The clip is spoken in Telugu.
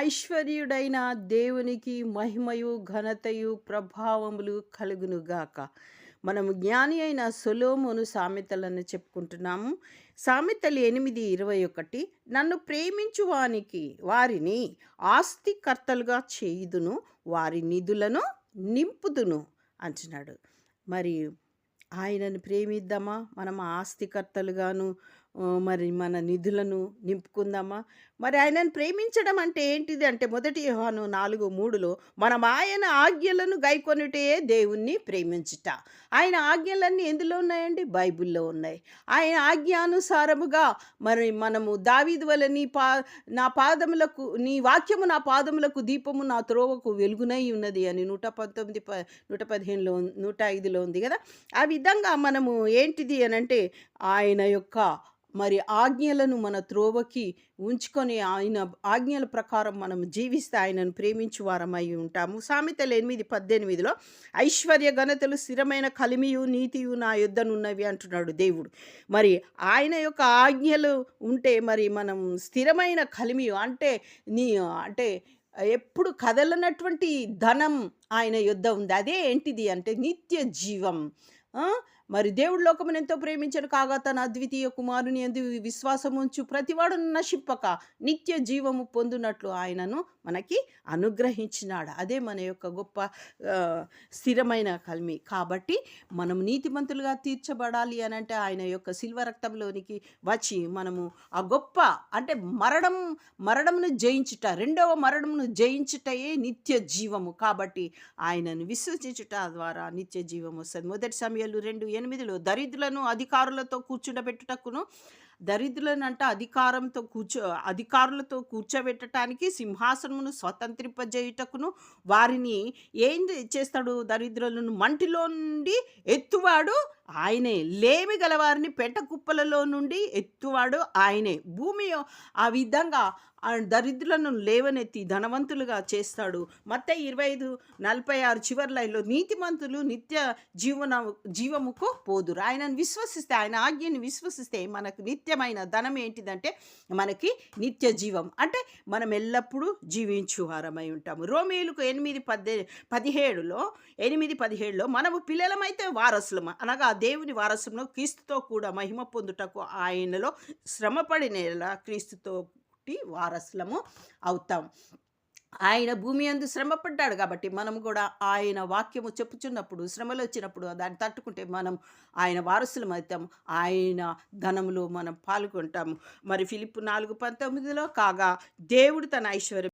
ఐశ్వర్యుడైన దేవునికి మహిమయు ఘనతయు ప్రభావములు కలుగునుగాక. మనము జ్ఞాని అయిన సొలోమును సామెతలను చెప్పుకుంటున్నాము. సామెతలు ఎనిమిది ఇరవై ఒకటి నన్ను ప్రేమించు వానికి వారిని ఆస్తికర్తలుగా చేయుదును వారి నిధులను నింపుదును అంటున్నాడు. మరి ఆయనను ప్రేమిద్దామా? మనం ఆస్తికర్తలుగాను మరి మన నిధులను నింపుకుందామా? మరి ఆయనను ప్రేమించడం అంటే ఏంటిది? అంటే మొదటి యోహాను నాలుగు మూడులో మనం ఆయన ఆజ్ఞలను గైకొనుటే దేవుణ్ణి ప్రేమించుట. ఆయన ఆజ్ఞలన్నీ ఎందులో ఉన్నాయండి? బైబిల్లో ఉన్నాయి. ఆయన ఆజ్ఞానుసారముగా మరి మనము దావీదు వల్ల నీ పా నా పాదములకు నీ వాక్యము నా పాదములకు దీపము నా త్రోవకు వెలుగునై ఉన్నది అని నూట పంతొమ్మిది ప నూట పదిహేనులో నూట ఐదులో ఉంది కదా? ఆ విధంగా మనము ఏంటిది అని అంటే ఆయన యొక్క మరి ఆజ్ఞలను మన త్రోవకి ఉంచుకొని ఆయన ఆజ్ఞల ప్రకారం మనం జీవిస్తే ఆయనను ప్రేమించు వారమై ఉంటాము. సామెతలు ఎనిమిది పద్దెనిమిదిలో ఐశ్వర్య ఘనతలు స్థిరమైన కలిమియు నీతియు నా యుద్ధనున్నవి అంటున్నాడు దేవుడు. మరి ఆయన యొక్క ఆజ్ఞలు ఉంటే మరి మనం స్థిరమైన కలిమియు అంటే నీ అంటే ఎప్పుడు కదలనటువంటి ధనం ఆయన యుద్ధ ఉంది. అదే ఏంటిది అంటే నిత్య జీవం. మరి దేవుడు లోకమును ఎంతో ప్రేమించను కాగా తన అద్వితీయ కుమారుని ఎందు విశ్వాసం ఉంచు. ప్రతివాడు నశిప్పక నిత్య జీవము పొందునట్లు ఆయనను మనకి అనుగ్రహించినాడు. అదే మన యొక్క గొప్ప స్థిరమైన కల్మి. కాబట్టి మనం నీతిమంతులుగా తీర్చబడాలి అని అంటే ఆయన యొక్క శిల్వ రక్తంలోనికి వచ్చి మనము ఆ గొప్ప అంటే మరణం మరణమును జయించుట రెండవ మరణమును జయించుటయే నిత్య జీవము. కాబట్టి ఆయనను విశ్వసించుట ద్వారా నిత్య జీవం వస్తుంది. మొదటి సమయాలు రెండు ఎనిమిదిలో దరిద్రులను అధికారులతో కూర్చుండబెట్టుటకును దరిద్రులను అంటే అధికారంతో కూర్చో అధికారులతో కూర్చోబెట్టడానికి సింహాసనమును స్వతంత్రింపజేయుటకును వారిని ఏం చేస్తాడు దరిద్రులను? మంటిలో నుండి ఎత్తువాడు ఆయనే లేమి గలవారిని పెంట కుప్పలలో నుండి ఎత్తువాడు ఆయనే. భూమి ఆ విధంగా ఆ దరిద్రులను లేవనెత్తి ధనవంతులుగా చేస్తాడు. మత్త ఇరవై ఐదు నలభై ఆరు చివరి లైన్లో నీతిమంతులు నిత్య జీవన జీవముకు పోదురు. ఆయనను విశ్వసిస్తే ఆయన ఆజ్ఞని విశ్వసిస్తే మనకు నిత్యమైన ధనం ఏంటిదంటే మనకి నిత్య జీవం. అంటే మనం ఎల్లప్పుడూ జీవించు వారమై ఉంటాము. రోమేలుకు ఎనిమిది పద్దె పదిహేడులో ఎనిమిది పదిహేడులో మనము పిల్లలమైతే వారసులము? అనగా దేవుని వారసులను క్రీస్తుతో కూడా మహిమ పొందుటకు ఆయనలో శ్రమపడిన క్రీస్తుతో వారసులము అవుతాం. ఆయన భూమి అందు శ్రమపడ్డాడు కాబట్టి మనం కూడా ఆయన వాక్యము చెప్పుచున్నప్పుడు శ్రమలు వచ్చినప్పుడు దాన్ని తట్టుకుంటే మనం ఆయన వారసులం అవుతాం. ఆయన ధనములో మనం పాల్గొంటాము. మరి ఫిలిప్ నాలుగు పంతొమ్మిదిలో కాగా దేవుడు తన ఐశ్వర్యం